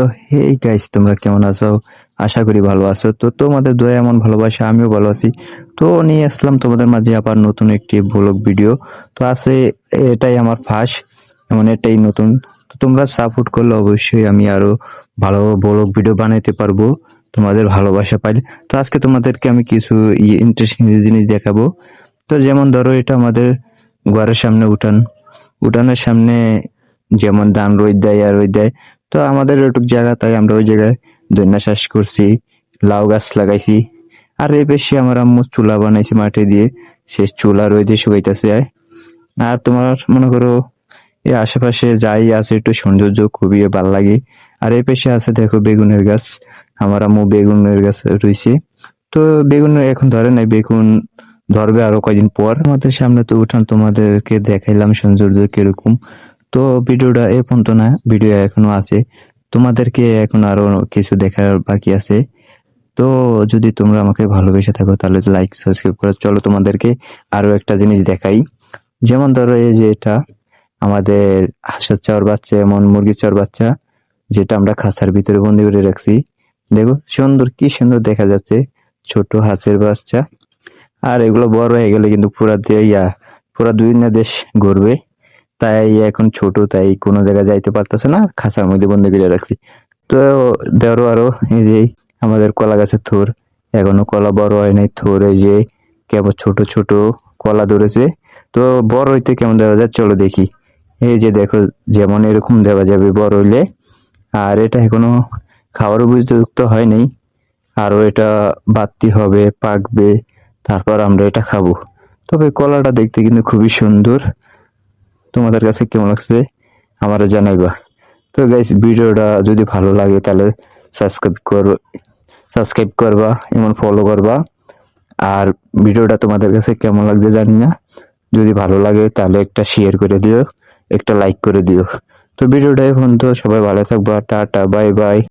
তো hey guys তোমরা কেমন আছো? আশা করি ভালো আছো। তো তোমাদের দয়া এমন ভালোবাসা, আমিও ভালো আছি। তো নিয়ে আসলাম তোমাদের মাঝে আবার নতুন একটি ব্লগ ভিডিও তো আছে, এটাই আমার ফাঁস এমন এটাই নতুন। তো তোমরা সাপোর্ট করলে অবশ্যই আমি আরও ভালো ব্লগ ভিডিও বানাইতে পারব, তোমাদের ভালোবাসা পাইলে। তো আজকে তোমাদেরকে আমি কিছু ইন্টারেস্টিং জিনিস দেখাবো। তো যেমন ধরো, এটা আমাদের ঘরের সামনে উঠান। উঠানের সামনে যেমন ধান রোদ দেয়, আর রোদ দেয়। তো আমাদের ওটুক জায়গা, তাই আমরা ওই জায়গায় দৈন্য চাষ করছি, লাউ গাছ লাগাইছি। আর এই বেশি আমার আম্মু চুলা বানাইছি মাটি দিয়ে, সে চুলা রোদে শুকাইতেছে। আর তোমার মনে করো, এই আশেপাশে যাই আছে, একটু সৌন্দর্য খুবই ভালো লাগে। আর এই পাশে আছে দেখো বেগুনের গাছ, আমার আম্মু বেগুনের গাছ রয়েছে তো বেগুন এখন ধরে নাই, বেগুন ধরবে আরও কয়দিন পর। আমাদের সামনে তো উঠান তোমাদেরকে দেখাইলাম সৌন্দর্য কীরকম। তো ভিডিওটা এ পর্যন্ত না, ভিডিও এখনও আছে। তোমাদেরকে এখন আরও কিছু দেখার বাকি আছে। তো যদি তোমরা আমাকে ভালোবেসে থাকো, তাহলে লাইক সাবস্ক্রাইব করে। চলো তোমাদেরকে আরও একটা জিনিস দেখাই। যেমন ধরো এই যে এটা, আমাদের হাঁসের চাওয়ার বাচ্চা, এমন মুরগির চাওয়ার বাচ্চা, যেটা আমরা খাঁচার ভিতরে বন্দি করে রাখছি। দেখো, সুন্দর, কি সুন্দর দেখা যাচ্ছে। ছোট হাঁসের বাচ্চা। আর এগুলো বড় হয়ে গেলে কিন্তু পুরা ইয়া পুরা দুই না দেশ ঘুরবে তাই এখন ছোট, তাই কোনো জায়গায় যাইতে পারতেছে না, খাঁচার মধ্যে বন্দি করে রাখছি। তো দেওয়ারও আরও, এই যে আমাদের কলা গাছের থোর, এখনও কলা বড় হয় নাই, থোর এই যে কেবল ছোট ছোট কলা ধরেছে। তো বড় হইতে কেমন দেওয়া যায়, চলো দেখি। এই যে দেখো, যেমন এরকম দেওয়া যাবে বড় হইলে। আর এটা এখনও খাওয়ার উপযুক্ত হয়নি আরও এটা বাড়তি হবে, পাকবে, তারপর আমরা এটা খাব। তবে কলাটা দেখতে কিন্তু খুবই সুন্দর। তোমাদের কাছে কেমন লাগছে আমারও জানাইবা। তো গাইস ভিডিওটা যদি ভালো লাগে তাহলে সাবস্ক্রাইব কর সাবস্ক্রাইব করবা, এমন ফলো করবা। আর ভিডিওটা তোমাদের কাছে কেমন লাগছে জানি না। যদি ভালো লাগে তাহলে একটা শেয়ার করে দিও, একটা লাইক করে দিও। তো ভিডিওটা এখন তো সবাই ভালো থাকবা, টাটা বাই বাই